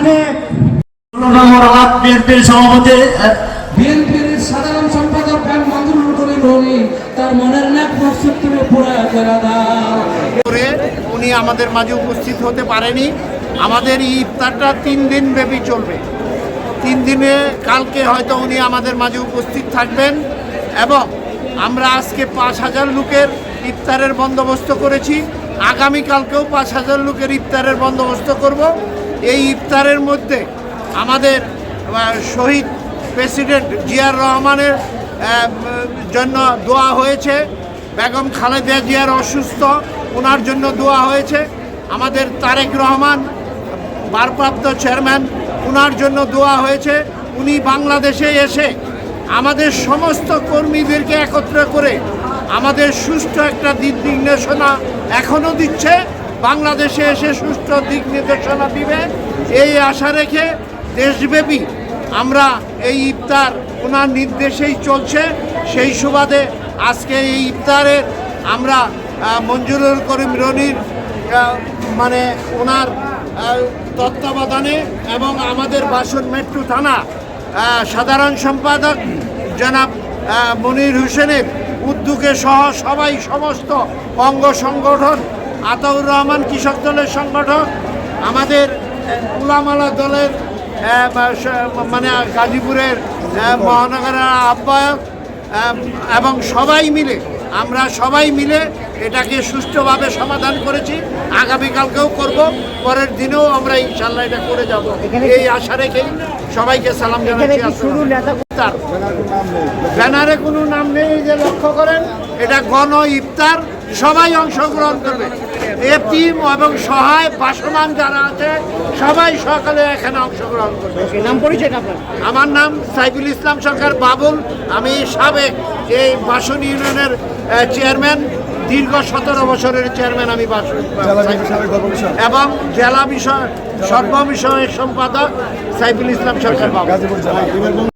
অনুষ্ঠানে বিএনপির সভাপতি আহ, বিএনপির সাধারণ সম্পাদক মঞ্জুরুল করিম রনি তার মনের ন্যাক মকসুদ তুমি পুরা করে করে উনি আমাদের মাঝে উপস্থিত হতে পারেনি। আমাদের এই ইফতারটা তিন দিন ব্যাপী চলবে। তিন দিনে কালকে হয়তো উনি আমাদের মাঝে উপস্থিত থাকবেন এবং আমরা আজকে পাঁচ হাজার লোকের ইফতারের বন্দোবস্ত করেছি। আগামীকালকেও পাঁচ হাজার লোকের ইফতারের বন্দোবস্ত করব। এই ইফতারের মধ্যে আমাদের শহীদ প্রেসিডেন্ট জিয়ার রহমানের জন্য দোয়া হয়েছে। বেগম খালেদা জিয়ার অসুস্থ, ওনার জন্য দোয়া হয়েছে। আমাদের তারেক রহমান, ভারপ্রাপ্ত চেয়ারম্যান, ওনার জন্য দোয়া হয়েছে। উনি বাংলাদেশে এসে আমাদের সমস্ত কর্মীদেরকে একত্র করে আমাদের সুষ্ঠু একটা দিক নির্দেশনা এখনও দিচ্ছে। বাংলাদেশে এসে সুষ্ঠু দিক নির্দেশনা দিবে এই আশা রেখে দেশব্যাপী আমরা এই ইফতার ওনার নির্দেশেই চলছে। সেই সুবাদে আজকে এই ইফতারের আমরা মঞ্জুরুল করিম রনির মানে ওনার তত্ত্বাবধানে এবং আমাদের বাসন মেট্রো থানা সাধারণ সম্পাদক জনাব মনির হোসেনের উদ্যোগে সহ সবাই সমস্ত অঙ্গ সংগঠন আতাউর রহমান কৃষক দলের সংগঠক আমাদের উলামালা দলের মানে গাজীপুরের মহানগরের আহ্বায়ক এবং সবাই মিলে আমরা সবাই মিলে এটাকে সুষ্ঠুভাবে সমাধান করেছি। আগামীকালকেও করব পরের দিনেও আমরা ইনশাল্লাহ এটা করে যাব। এই আশা রেখেই সবাইকে সালাম জানাচ্ছি ইফতার? ব্যানারে কোনো নাম নেই যে লক্ষ্য করেন এটা গণ ইফতার সবাই অংশগ্রহণ করবে। এতিম এবং সহায় বাসমান যারা আছে সবাই সকালে এখানে অংশগ্রহণ করবে। নাম পরিচয় আপনার? আমার নাম সাইফুল ইসলাম সরকার বাবুল। আমি সাবেক এই বাসন ইউনিয়নের চেয়ারম্যান দীর্ঘ সতেরো বছরের চেয়ারম্যান আমি বাসন এবং জেলা বিষয় সর্ব বিষয়ের সম্পাদক সাইফুল ইসলাম সরকার বাবু